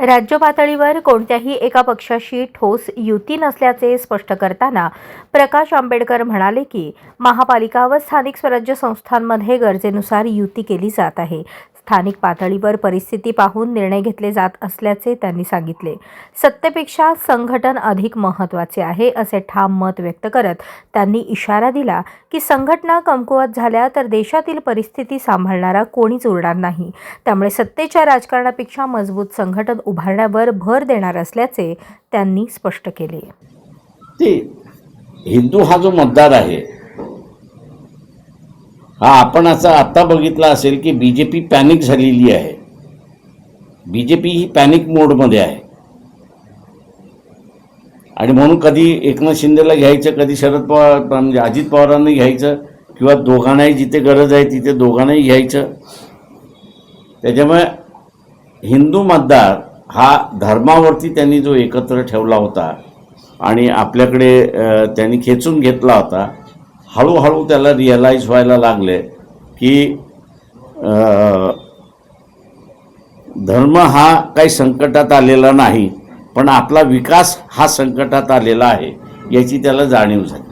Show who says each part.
Speaker 1: राज्य पातळीवर कोणत्याही एका पक्षाशी ठोस युती नसल्याचे स्पष्ट करताना प्रकाश आंबेडकर म्हणाले की महापालिका व स्थानिक स्वराज्य संस्थांमध्ये गरजेनुसार युती केली जात आहे. स्थानिक पातळीवर परिस्थिती पाहून निर्णय घेतले जात असल्याचे त्यांनी सांगितले. सत्तेपेक्षा संघटन अधिक महत्त्वाचे आहे असे ठाम मत व्यक्त करत त्यांनी इशारा दिला की संघटना कमकुवत झाल्या तर देशातील परिस्थिती सांभाळणारा कोणीच उरणार नाही. त्यामुळे सत्तेच्या राजकारणापेक्षा मजबूत संघटन उभारण्यावर भर देणार असल्याचे त्यांनी स्पष्ट केले.
Speaker 2: हिंदू हा जो मतदार आहे हा आपण असं आत्ता बघितला असेल की बी जे पी पॅनिक झालेली आहे. बी जे पी ही पॅनिक मोडमध्ये आहे. आणि म्हणून कधी एकनाथ शिंदेला घ्यायचं कधी शरद पवार म्हणजे अजित पवारांनी घ्यायचं किंवा दोघांनाही जिथे गरज आहे तिथे दोघांनाही घ्यायचं. त्याच्यामुळे हिंदू मतदार हा धर्मावरती त्यांनी जो एकत्र ठेवला होता आणि आपल्याकडे त्यांनी खेचून घेतला होता हळूहळू त्याला रिअलाईज व्हायला लागले की धर्म हा काही संकटात आलेला नाही पण आपला विकास हा संकटात आलेला आहे याची त्याला जाणीव झाली.